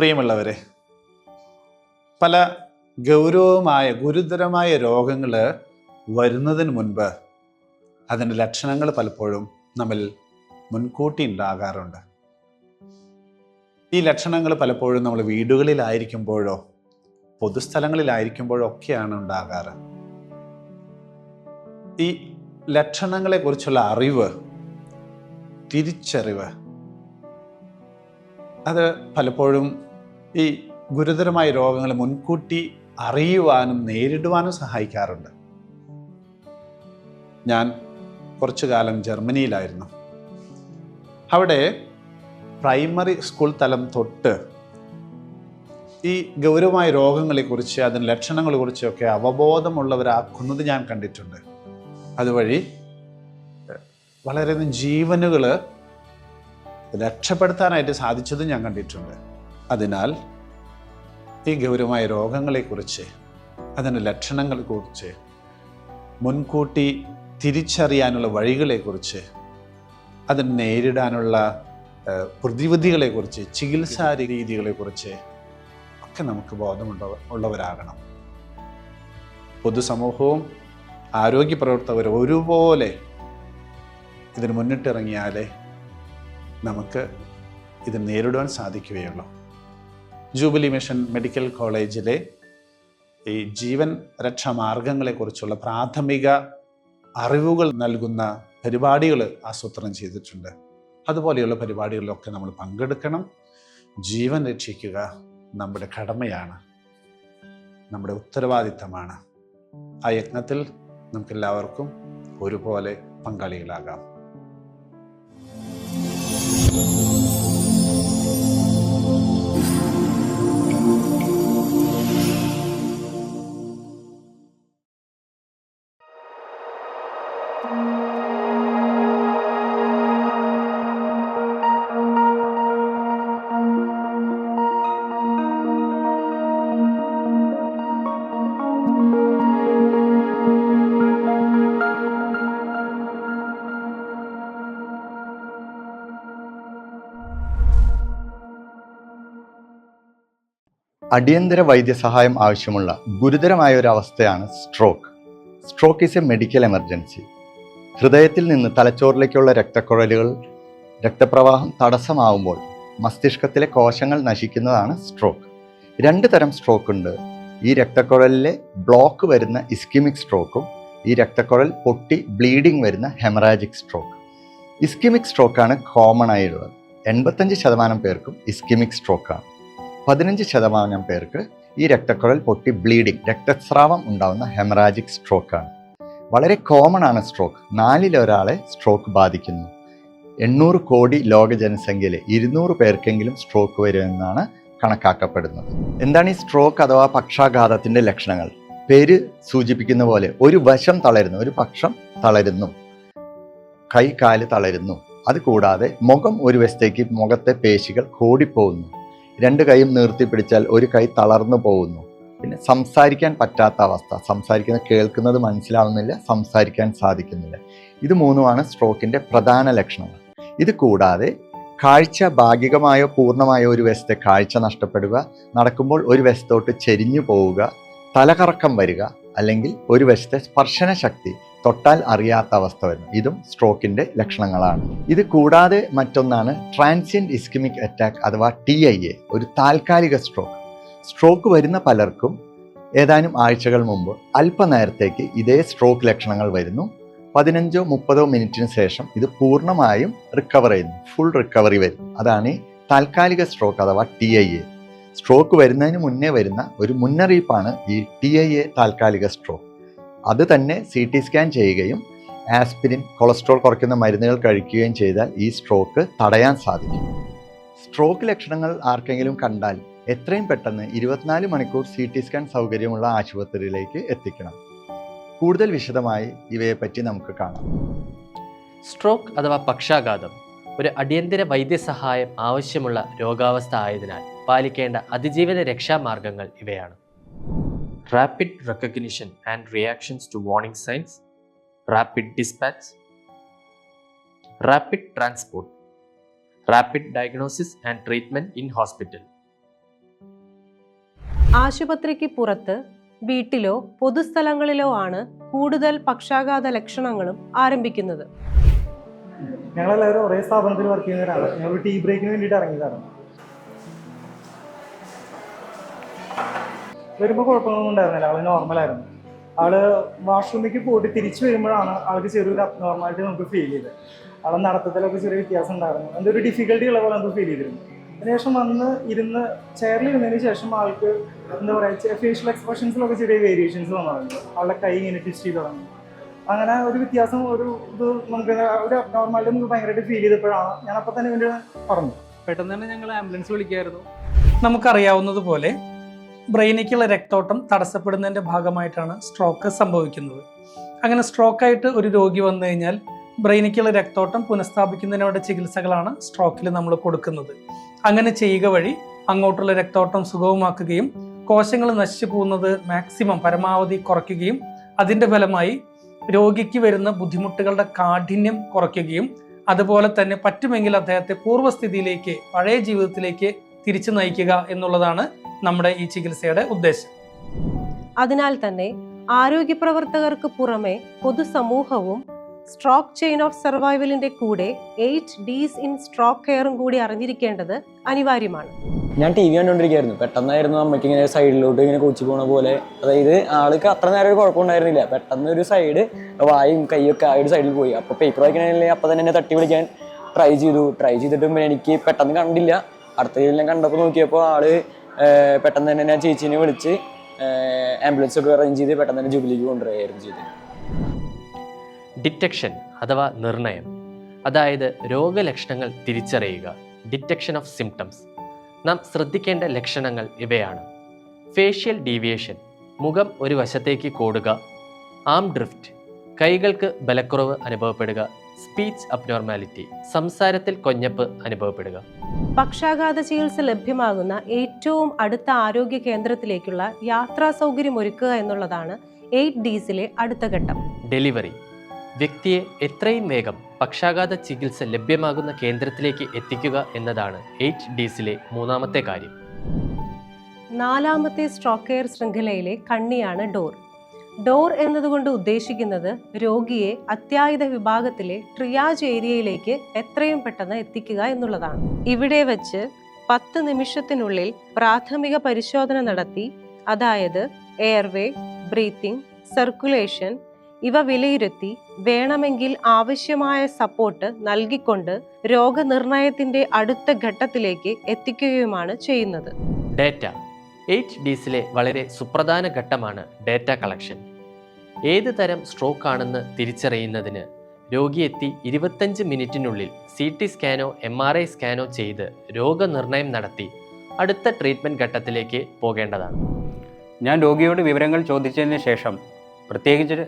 പ്രിയമുള്ളവരെ പല ഗൗരവമായ ഗുരുതരമായ രോഗങ്ങൾ വരുന്നതിന് മുൻപ് അതിന്റെ ലക്ഷണങ്ങൾ പലപ്പോഴും നമ്മിൽ മുൻകൂട്ടി ഉണ്ടാകാറുണ്ട്. ഈ ലക്ഷണങ്ങൾ പലപ്പോഴും നമ്മൾ വീടുകളിലായിരിക്കുമ്പോഴോ പൊതുസ്ഥലങ്ങളിലായിരിക്കുമ്പോഴോ ഒക്കെയാണ് ഉണ്ടാകാറ്. ഈ ലക്ഷണങ്ങളെക്കുറിച്ചുള്ള അറിവ് തിരിച്ചറിവ് അത് പലപ്പോഴും ഈ ഗുരുതരമായ രോഗങ്ങൾ മുൻകൂട്ടി അറിയുവാനും നേരിടുവാനും സഹായിക്കാറുണ്ട്. ഞാൻ കുറച്ചു കാലം ജർമ്മനിയിലായിരുന്നു. അവിടെ പ്രൈമറി സ്കൂൾ തലം തൊട്ട് ഈ ഗൗരവമായ രോഗങ്ങളെക്കുറിച്ച് അതിന്റെ ലക്ഷണങ്ങളെക്കുറിച്ചൊക്കെ അവബോധമുള്ളവരാക്കുന്നത് ഞാൻ കണ്ടിട്ടുണ്ട്. അതുവഴി വളരെയധികം ജീവനുകൾ രക്ഷപ്പെടുത്താനായിട്ട് സാധിച്ചതും ഞാൻ കണ്ടിട്ടുണ്ട്. അതിനാൽ ഈ ഗൗരവമായ രോഗങ്ങളെക്കുറിച്ച് അതിന്റെ ലക്ഷണങ്ങളെക്കുറിച്ച് മുൻകൂട്ടി തിരിച്ചറിയാനുള്ള വഴികളെക്കുറിച്ച് അതിനെ നേരിടാനുള്ള പ്രതിവിധികളെക്കുറിച്ച് ചികിത്സാ രീതികളെക്കുറിച്ച് ഒക്കെ നമുക്ക് ബോധമുണ്ട ഉള്ളവരാകണം. പൊതുസമൂഹവും ആരോഗ്യ പ്രവർത്തകരും ഒരുപോലെ ഇതിന് മുന്നിട്ടിറങ്ങിയാലേ നമുക്ക് ഇത് നേരിടുവാൻ സാധിക്കുകയുള്ളൂ. ജൂബിലി മിഷൻ മെഡിക്കൽ കോളേജിലെ ഈ ജീവൻ രക്ഷാ മാർഗങ്ങളെക്കുറിച്ചുള്ള പ്രാഥമിക അറിവുകൾ നൽകുന്ന പരിപാടികൾ ആസൂത്രണം ചെയ്തിട്ടുണ്ട്. അതുപോലെയുള്ള പരിപാടികളിലൊക്കെ നമ്മൾ പങ്കെടുക്കണം. ജീവൻ രക്ഷിക്കുക നമ്മുടെ കടമയാണ്. നമ്മുടെ ഉത്തരവാദിത്തമാണ്. ആ യജ്ഞത്തിൽ നമുക്കെല്ലാവർക്കും ഒരുപോലെ പങ്കാളികളാകാം. അടിയന്തര വൈദ്യസഹായം ആവശ്യമുള്ള ഗുരുതരമായ ഒരു അവസ്ഥയാണ് stroke stroke is a medical emergency ഹൃദയത്തിൽ നിന്ന് തലച്ചോറിലേക്കുള്ള രക്തക്കുഴലുകൾ രക്തപ്രവാഹം തടസ്സമാവുമ്പോൾ മസ്തിഷ്കത്തിലെ കോശങ്ങൾ നശിക്കുന്നതാണ് സ്ട്രോക്ക് രണ്ട് തരം സ്ട്രോക്ക് ഉണ്ട്. ഈ രക്തക്കുഴലിലെ ബ്ലോക്ക് വരുന്ന ഇസ്കിമിക് സ്ട്രോക്കും ഈ രക്തക്കുഴൽ പൊട്ടി ബ്ലീഡിംഗ് വരുന്ന ഹെമറാജിക് സ്ട്രോക്ക് ഇസ്കിമിക് സ്ട്രോക്കാണ് കോമൺ ആയിട്ടുള്ളത്. എൺപത്തഞ്ച് ശതമാനം പേർക്കും ഇസ്കിമിക് സ്ട്രോക്കാണ് പതിനഞ്ച് ശതമാനം പേർക്ക് ഈ രക്തക്കുഴൽ പൊട്ടി ബ്ലീഡിംഗ് രക്തസ്രാവം ഉണ്ടാകുന്ന ഹെമറാജിക് സ്ട്രോക്കാണ് വളരെ കോമൺ ആണ് സ്ട്രോക്ക് നാലിലൊരാളെ സ്ട്രോക്ക് ബാധിക്കുന്നു. എണ്ണൂറ് കോടി ലോക ജനസംഖ്യയിൽ ഇരുന്നൂറ് പേർക്കെങ്കിലും സ്ട്രോക്ക് വരുമെന്നാണ് കണക്കാക്കപ്പെടുന്നത്. എന്താണ് ഈ സ്ട്രോക്ക് അഥവാ പക്ഷാഘാതത്തിന്റെ ലക്ഷണങ്ങൾ? പേര് സൂചിപ്പിക്കുന്ന പോലെ ഒരു വശം തളരുന്നു ഒരു പക്ഷം തളരുന്നു. കൈ കാൽ തളരുന്നു. അതുകൂടാതെ മുഖം ഒരു വശത്തേക്ക് മുഖത്തെ പേശികൾ കോടിപ്പോകുന്നു. രണ്ട് കൈയും നീർത്തി പിടിച്ചാൽ ഒരു കൈ തളർന്നു പോകുന്നു. പിന്നെ സംസാരിക്കാൻ പറ്റാത്ത അവസ്ഥ. സംസാരിക്കുന്നത് കേൾക്കുന്നത് മനസ്സിലാവുന്നില്ല സംസാരിക്കാൻ സാധിക്കുന്നില്ല. ഇത് മൂന്നുമാണ് സ്ട്രോക്കിന്റെ പ്രധാന ലക്ഷണങ്ങൾ. ഇത് കൂടാതെ കാഴ്ച ഭാഗികമായോ പൂർണമായോ ഒരു വശത്തെ കാഴ്ച നഷ്ടപ്പെടുക നടക്കുമ്പോൾ ഒരു വശത്തോട്ട് ചെരിഞ്ഞു പോവുക തലകറക്കം വരിക അല്ലെങ്കിൽ ഒരു വശത്തെ സ്പർശന ശക്തി തൊട്ടാൽ അറിയാത്ത അവസ്ഥ വരുന്നു. ഇതും സ്ട്രോക്കിന്റെ ലക്ഷണങ്ങളാണ്. ഇത് കൂടാതെ മറ്റൊന്നാണ് ട്രാൻസിയന്റ് ഇസ്കിമിക് അറ്റാക്ക് അഥവാ ടി ഐ എ ഒരു താൽക്കാലിക സ്ട്രോക്ക്. സ്ട്രോക്ക് വരുന്ന പലർക്കും ഏതാനും ആഴ്ചകൾ മുമ്പ് അല്പനേരത്തേക്ക് ഇതേ സ്ട്രോക്ക് ലക്ഷണങ്ങൾ വരുന്നു. പതിനഞ്ചോ മുപ്പതോ മിനിറ്റിന് ശേഷം ഇത് പൂർണമായും റിക്കവർ ചെയ്യുന്നു. ഫുൾ റിക്കവറി വരും അതാണ് താൽക്കാലിക സ്ട്രോക്ക് അഥവാ ടി ഐ എ. സ്ട്രോക്ക് വരുന്നതിന് മുന്നേ വരുന്ന ഒരു മുന്നറിയിപ്പാണ് ഈ ടി ഐ എ താൽക്കാലിക സ്ട്രോക്ക്. അത് തന്നെ സി ടി സ്കാൻ ചെയ്യുകയും ആസ്പിരിൻ കൊളസ്ട്രോൾ കുറയ്ക്കുന്ന മരുന്നുകൾ കഴിക്കുകയും ചെയ്താൽ ഈ സ്ട്രോക്ക് തടയാൻ സാധിക്കും. സ്ട്രോക്ക് ലക്ഷണങ്ങൾ ആർക്കെങ്കിലും കണ്ടാൽ എത്രയും പെട്ടെന്ന് ഇരുപത്തിനാല് മണിക്കൂർ സി ടി സ്കാൻ സൗകര്യമുള്ള ആശുപത്രിയിലേക്ക് എത്തിക്കണം. കൂടുതൽ വിശദമായി ഇവയെപ്പറ്റി നമുക്ക് കാണാം. സ്ട്രോക്ക് അഥവാ പക്ഷാഘാതം ഒരു അടിയന്തര വൈദ്യസഹായം ആവശ്യമുള്ള രോഗാവസ്ഥ ആയതിനാൽ പാലിക്കേണ്ട അതിജീവന രക്ഷാമാർഗങ്ങൾ ഇവയാണ്. Rapid recognition and reactions to warning signs rapid dispatch rapid transport rapid diagnosis and treatment in hospital ആശുപത്രിക്ക് പുറത്ത് വീട്ടിലോ പൊതുസ്ഥലങ്ങളിലോ ആണ് കൂടുതൽ പക്ഷാഘാത ലക്ഷണങ്ങളും ആരംഭിക്കുന്നത്. ഞങ്ങളെല്ലാവരും ഒരേ സ്ഥാപനത്തിൽ വർക്ക് ചെയ്യുന്നവരാണ്. ഞങ്ങൾ ടീ ബ്രേക്കിന് വേണ്ടിയിട്ട് ഇറങ്ങിയതാണ്. വരുമ്പോൾ കുഴപ്പമൊന്നും ഉണ്ടായിരുന്നില്ല ആൾ നോർമലായിരുന്നു. ആൾ വാഷ്റൂമിലേക്ക് പോയിട്ട് തിരിച്ചു വരുമ്പോഴാണ് ആൾക്ക് ചെറിയൊരു അബ്നോർമാലിറ്റി നമുക്ക് ഫീൽ ചെയ്തത്. ആളെ നടത്തത്തിലൊക്കെ ചെറിയ വ്യത്യാസം ഉണ്ടായിരുന്നു. എന്തൊരു ഡിഫിക്കൽട്ടി ഉള്ള പോലെ നമുക്ക് ഫീൽ ചെയ്തിരുന്നു. അതിനുശേഷം വന്ന് ഇരുന്ന് ചെയറിൽ ഇരുന്നതിന് ശേഷം ആൾക്ക് എന്താ പറയുക ഫേഷ്യൽ എക്സ്പ്രഷൻസിലൊക്കെ ചെറിയ വേരിയേഷൻസ് വന്നു തുടങ്ങി ആളുടെ കൈ ഇങ്ങനെ ട്വിസ്റ്റ് ചെയ്ത് തുടങ്ങി. അങ്ങനെ ഒരു വ്യത്യാസം ഒരു ഇത് നമുക്ക് ഒരു അബ്നോർമാലിറ്റി നമുക്ക് ഭയങ്കരമായിട്ട് ഫീൽ ചെയ്തപ്പോഴാണ് ഞാൻ അപ്പം തന്നെ വേണ്ടി പറഞ്ഞു. പെട്ടെന്ന് തന്നെ ഞങ്ങൾ ആംബുലൻസ് വിളിക്കായിരുന്നു നമുക്കറിയാവുന്നതുപോലെ ബ്രെയിനിലേക്കുള്ള രക്തോട്ടം തടസ്സപ്പെടുന്നതിന്റെ ഭാഗമായിട്ടാണ് സ്ട്രോക്ക് സംഭവിക്കുന്നത്. അങ്ങനെ സ്ട്രോക്കായിട്ട് ഒരു രോഗി വന്നു കഴിഞ്ഞാൽ ബ്രെയിനിലേക്കുള്ള രക്തോട്ടം പുനഃസ്ഥാപിക്കുന്നതിനുള്ള ചികിത്സകളാണ് സ്ട്രോക്കിൽ നമ്മൾ കൊടുക്കുന്നത്. അങ്ങനെ ചെയ്യുക വഴി അങ്ങോട്ടുള്ള രക്തോട്ടം സുഗമമാക്കുകയും കോശങ്ങൾ നശിച്ചു പോകുന്നത് മാക്സിമം പരമാവധി കുറയ്ക്കുകയും അതിന്റെ ഫലമായി രോഗിക്ക് വരുന്ന ബുദ്ധിമുട്ടുകളുടെ കാഠിന്യം കുറയ്ക്കുകയും അതുപോലെ തന്നെ പറ്റുമെങ്കിൽ അദ്ദേഹത്തെ പൂർവസ്ഥിതിയിലേക്ക് പഴയ ജീവിതത്തിലേക്ക് തിരിച്ചു നയിക്കുക എന്നുള്ളതാണ് നമ്മുടെ ഈ ചികിത്സയുടെ ഉദ്ദേശം. അതിനാൽ തന്നെ ആരോഗ്യ പ്രവർത്തകർക്ക് പുറമെ പൊതുസമൂഹവും സ്ട്രോക്ക് ചെയിൻ ഓഫ് സർവൈവലിന്റെ കൂടെ എയ്റ്റ് ഡീസ് ഇൻ സ്ട്രോക്ക് കെയറും കൂടി അറിഞ്ഞിരിക്കേണ്ടത് അനിവാര്യമാണ്. ഞാൻ ടി വി കണ്ടുകൊണ്ടിരിക്കുകയായിരുന്നു പെട്ടെന്നായിരുന്നു അമ്മയ്ക്ക് ഇങ്ങനെ സൈഡിലോട്ട് ഇങ്ങനെ കൊച്ചു പോണ പോലെ. അതായത് ആൾക്ക് അത്ര നേരം ഒരു കുഴപ്പമുണ്ടായിരുന്നില്ല. പെട്ടെന്ന് ഒരു സൈഡ് വായും കൈയൊക്കെ ആ ഒരു സൈഡിൽ പോയി. അപ്പോൾ പേപ്പർ വായിക്കണമെങ്കിൽ അപ്പം തന്നെ എന്നെ തട്ടി വിളിക്കാൻ ട്രൈ ചെയ്തു. ട്രൈ ചെയ്തിട്ടും എനിക്ക് പെട്ടെന്ന് കണ്ടില്ല. അടുത്ത കയ്യിൽ കണ്ടപ്പോൾ നോക്കിയപ്പോൾ ആൾ പെട്ടെന്ന് തന്നെ ഞാൻ ചേച്ചീനെ വിളിച്ച് ആംബുലൻസ് ഒക്കെ അറേഞ്ച് ചെയ്ത് പെട്ടെന്ന് തന്നെ ജൂബിലിക്ക് കൊണ്ടുവരികയായിരുന്നു ചെയ്തത്. ഡിറ്റക്ഷൻ അഥവാ നിർണയം. അതായത് രോഗലക്ഷണങ്ങൾ തിരിച്ചറിയുക. ഡിറ്റക്ഷൻ ഓഫ് സിംറ്റംസ് നാം ശ്രദ്ധിക്കേണ്ട ലക്ഷണങ്ങൾ ഇവയാണ്. Facial deviation. മുഖം ഒരു വശത്തേക്ക് കൂടുക. Arm drift. കൈകൾക്ക് ബലക്കുറവ് അനുഭവപ്പെടുക. Speech abnormality. സംസാരത്തിൽ കൊഞ്ഞപ്പ് അനുഭവപ്പെടുക. പക്ഷാഘാത ചികിത്സ ലഭ്യമാകുന്ന ഏറ്റവും അടുത്ത ആരോഗ്യ കേന്ദ്രത്തിലേക്കുള്ള യാത്രാ സൗകര്യം ഒരുക്കുക എന്നുള്ളതാണ് എയ്റ്റ് ഡീസിലെ അടുത്ത ഘട്ടം. ഡെലിവറി. വ്യക്തിയെ എത്രയും വേഗം പക്ഷാഘാത ചികിത്സ ലഭ്യമാകുന്ന കേന്ദ്രത്തിലേക്ക് എത്തിക്കുക എന്നതാണ് എയ്റ്റ് ഡീസിലെ മൂന്നാമത്തെ കാര്യം. നാലാമത്തെ സ്ട്രോക്ക് കെയർ ശൃംഖലയിലെ കണ്ണിയാണ് ഡോർ. ഡോർ എന്നതുകൊണ്ട് ഉദ്ദേശിക്കുന്നത് രോഗിയെ അത്യാഹിത വിഭാഗത്തിലെ ട്രിയാജ് ഏരിയയിലേക്ക് എത്രയും പെട്ടെന്ന് എത്തിക്കുക എന്നുള്ളതാണ്. ഇവിടെ വെച്ച് പത്ത് നിമിഷത്തിനുള്ളിൽ പ്രാഥമിക പരിശോധന നടത്തി അതായത് എയർവേ ബ്രീത്തിങ് സർക്കുലേഷൻ ഇവ വിലയിരുത്തി വേണമെങ്കിൽ ആവശ്യമായ സപ്പോർട്ട് നൽകിക്കൊണ്ട് രോഗനിർണയത്തിന്റെ അടുത്ത ഘട്ടത്തിലേക്ക് എത്തിക്കുകയുമാണ് ചെയ്യുന്നത്. ഡേറ്റ. എയ്റ്റ് ഡീസിലെ വളരെ സുപ്രധാന ഘട്ടമാണ് ഡേറ്റ കളക്ഷൻ. ഏത് തരം സ്ട്രോക്ക് ആണെന്ന് തിരിച്ചറിയുന്നതിന് രോഗിയെത്തി ഇരുപത്തഞ്ച് മിനിറ്റിനുള്ളിൽ സി ടി സ്കാനോ എം ആർ ഐ സ്കാനോ ചെയ്ത് രോഗനിർണയം നടത്തി അടുത്ത ട്രീറ്റ്മെന്റ് ഘട്ടത്തിലേക്ക് പോകേണ്ടതാണ്. ഞാൻ രോഗിയോട് വിവരങ്ങൾ ചോദിച്ചതിന് ശേഷം പ്രത്യേകിച്ച്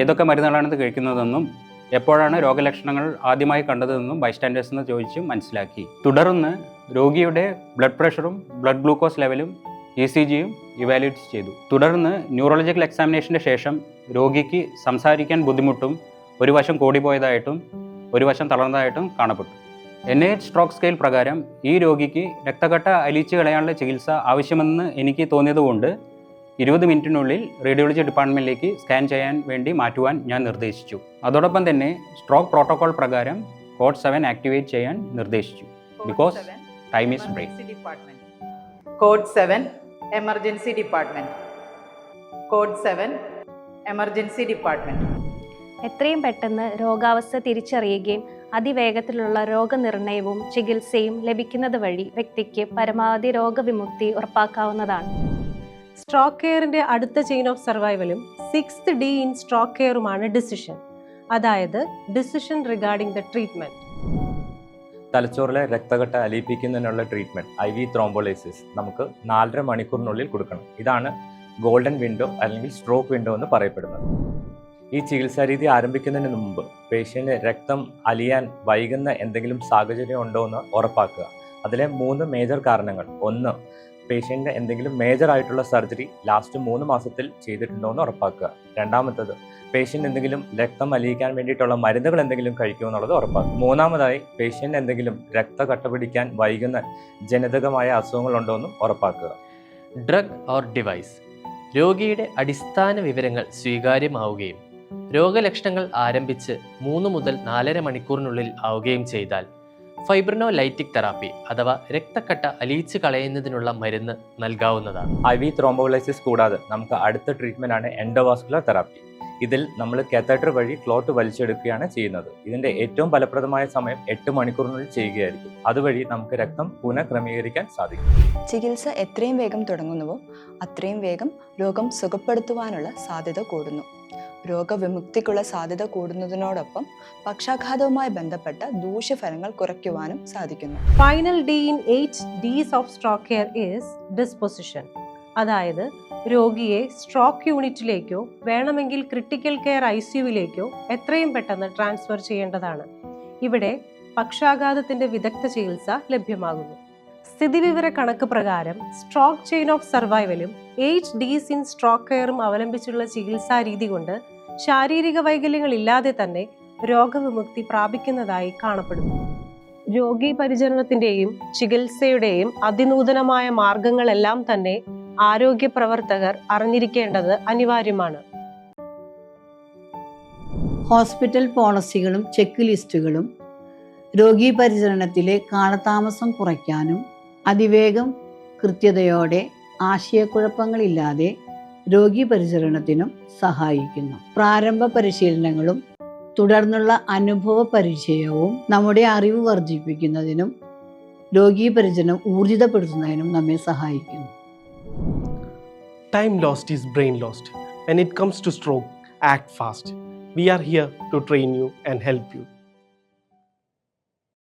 ഏതൊക്കെ മരുന്നുകളാണ് കഴിക്കുന്നതെന്നും എപ്പോഴാണ് രോഗലക്ഷണങ്ങൾ ആദ്യമായി കണ്ടതെന്നും എന്ന് ചോദിച്ച് മനസ്സിലാക്കി. തുടർന്ന് രോഗിയുടെ ബ്ലഡ് പ്രഷറും ബ്ലഡ് ഗ്ലൂക്കോസ് ലെവലും ഇ സി ജിയും ഇവാലുവേറ്റ് ചെയ്തു. തുടർന്ന് ന്യൂറോളജിക്കൽ എക്സാമിനേഷന്റെ ശേഷം രോഗിക്ക് സംസാരിക്കാൻ ബുദ്ധിമുട്ടും ഒരു വശം കൂടിപ്പോയതായിട്ടും ഒരു വശം തളർന്നതായിട്ടും കാണപ്പെട്ടു. എൻ എച്ച് സ്ട്രോക്ക് സ്കെയിൽ പ്രകാരം ഈ രോഗിക്ക് രക്തക്കട്ട അലിച്ചു കളയാനുള്ള ചികിത്സ ആവശ്യമെന്ന് എനിക്ക് തോന്നിയതുകൊണ്ട് ഇരുപത് മിനിറ്റിനുള്ളിൽ റേഡിയോളജി ഡിപ്പാർട്ട്മെന്റിലേക്ക് സ്കാൻ ചെയ്യാൻ വേണ്ടി മാറ്റുവാൻ ഞാൻ നിർദ്ദേശിച്ചു. അതോടൊപ്പം തന്നെ സ്ട്രോക്ക് പ്രോട്ടോകോൾ പ്രകാരം കോഡ് സെവൻ ആക്ടിവേറ്റ് ചെയ്യാൻ നിർദ്ദേശിച്ചു. Because time is break code seven emergency department code seven emergency department എത്രയും പെട്ടെന്ന് രോഗാവസ്ഥ തിരിച്ചറിയുകയും അതിവേഗത്തിലുള്ള രോഗനിർണയവും ചികിത്സയും ലഭിക്കുന്നത് വഴി വ്യക്തിക്ക് പരമാവധി രോഗവിമുക്തി ഉറപ്പാക്കാവുന്നതാണ്. സ്ട്രോക്ക് കെയറിന്റെ അടുത്ത ചെയിൻ ഓഫ് സർവൈവലും സിക്സ് ഡി ഇൻ സ്ട്രോക്ക് കെയറുമാണ് ഡിസിഷൻ അതായത് ഡിസിഷൻ റിഗാർഡിംഗ് ദ ട്രീറ്റ്മെന്റ് തലച്ചോറിലെ രക്തഘട്ട അലിയിപ്പിക്കുന്നതിനുള്ള ട്രീറ്റ്മെന്റ് ഐ വി ത്രോംബോളൈസിസ് നമുക്ക് നാലര മണിക്കൂറിനുള്ളിൽ കൊടുക്കണം. ഇതാണ് ഗോൾഡൻ വിൻഡോ അല്ലെങ്കിൽ സ്ട്രോക്ക് വിൻഡോ എന്ന് പറയപ്പെടുന്നത്. ഈ ചികിത്സാ രീതി ആരംഭിക്കുന്നതിന് മുമ്പ് പേഷ്യന്റ് രക്തം അലിയാൻ വൈകുന്ന എന്തെങ്കിലും സാഹചര്യം ഉണ്ടോ എന്ന് ഉറപ്പാക്കുക. അതിലെ മൂന്ന് മേജർ കാരണങ്ങൾ. ഒന്ന് പേഷ്യന്റ് എന്തെങ്കിലും മേജർ ആയിട്ടുള്ള സർജറി ലാസ്റ്റ് മൂന്ന് മാസത്തിൽ ചെയ്തിട്ടുണ്ടോ എന്ന് ഉറപ്പാക്കുക. രണ്ടാമത്തത് പേഷ്യന്റ് എന്തെങ്കിലും രക്തം അലിയിക്കാൻ വേണ്ടിയിട്ടുള്ള മരുന്നുകൾ എന്തെങ്കിലും കഴിക്കുമോ എന്നുള്ളത് ഉറപ്പാക്കും മൂന്നാമതായി പേഷ്യന്റ് എന്തെങ്കിലും രക്ത പിടിക്കാൻ വൈകുന്ന ജനിതകമായ അസുഖങ്ങളുണ്ടോ എന്നും ഉറപ്പാക്കുക. ഡ്രഗ് ഓർ ഡിവൈസ് രോഗിയുടെ അടിസ്ഥാന വിവരങ്ങൾ സ്വീകാര്യമാവുകയും രോഗലക്ഷണങ്ങൾ ആരംഭിച്ച് മൂന്ന് മുതൽ നാലര മണിക്കൂറിനുള്ളിൽ ആവുകയും ചെയ്താൽ ഫൈബ്രിനോലൈറ്റിക് തെറാപ്പി അഥവാ രക്തക്കട്ട അലിയിച്ച് കളയുന്നതിനുള്ള മരുന്ന് നൽകാവുന്നതാണ്. ഐ വി ത്രോംബോലൈസിസ് കൂടാതെ നമുക്ക് അടുത്ത ട്രീറ്റ്മെന്റ് ആണ് എൻഡോവാസ്കുലർ തെറാപ്പി ഇതിൽ നമ്മൾ കാത്തറ്റർ വഴി ക്ലോട്ട് വലിച്ചെടുക്കുകയാണ് ചെയ്യുന്നത്. ഇതിന്റെ ഏറ്റവും ഫലപ്രദമായ സമയം എട്ട് മണിക്കൂറിനുള്ളിൽ ചെയ്യുകയായിരിക്കും. അതുവഴി നമുക്ക് രക്തം പുനഃക്രമീകരിക്കാൻ സാധിക്കും. ചികിത്സ എത്രയും വേഗം തുടങ്ങുന്നുവോ അത്രയും വേഗം രോഗം സുഖപ്പെടുത്തുവാനുള്ള സാധ്യത കൂടുന്നു. രോഗവിമുക്തിക്കുള്ള സാധ്യത കൂടുന്നതിനോടൊപ്പം പക്ഷാഘാതവുമായി ബന്ധപ്പെട്ട ദൂഷ്യഫലങ്ങൾ കുറയ്ക്കുവാനും സാധിക്കുന്നു. Final D in eight Ds of stroke care is disposition അതായത് രോഗിയെ സ്ട്രോക്ക് യൂണിറ്റിലേക്കോ വേണമെങ്കിൽ ക്രിട്ടിക്കൽ കെയർ ഐ സിയുവിലേക്കോ എത്രയും പെട്ടെന്ന് ട്രാൻസ്ഫർ ചെയ്യേണ്ടതാണ്. ഇവിടെ പക്ഷാഘാതത്തിന്റെ വിദഗ്ധ ചികിത്സ ലഭ്യമാകുന്നു. സ്ഥിതിവിവര കണക്ക് പ്രകാരം സ്ട്രോക്ക് ചെയിൻ ഓഫ് സർവൈവലും എയ്റ്റ് ഡീസ് ഇൻ സ്ട്രോക്ക് കെയറും അവലംബിച്ചുള്ള ചികിത്സാ രീതി കൊണ്ട് ശാരീരിക വൈകല്യങ്ങൾ ഇല്ലാതെ തന്നെ രോഗവിമുക്തി പ്രാപിക്കുന്നതായി കാണപ്പെടുന്നു. രോഗി പരിചരണത്തിന്റെയും ചികിത്സയുടെയും അതിനൂതനമായ മാർഗങ്ങളെല്ലാം തന്നെ ആരോഗ്യ പ്രവർത്തകർ അറിഞ്ഞിരിക്കേണ്ടത് അനിവാര്യമാണ്. ഹോസ്പിറ്റൽ പോളിസികളും ചെക്ക് ലിസ്റ്റുകളും രോഗി പരിചരണത്തിലെ കാലതാമസം കുറയ്ക്കാനും അതിവേഗം കൃത്യതയോടെ ആശയക്കുഴപ്പങ്ങളില്ലാതെ രോഗീ പരിചരണത്തിനും സഹായിക്കുന്നു. പ്രാരംഭ പരിശീലനങ്ങളും തുടർന്നുള്ള അനുഭവ പരിചയവും നമ്മുടെ അറിവ് വർദ്ധിപ്പിക്കുന്നതിനും രോഗീപരിചരണം ഊർജിതപ്പെടുത്തുന്നതിനും നമ്മെ സഹായിക്കുന്നു. Time lost is brain lost it comes to stroke act fast we are here to train you and help you.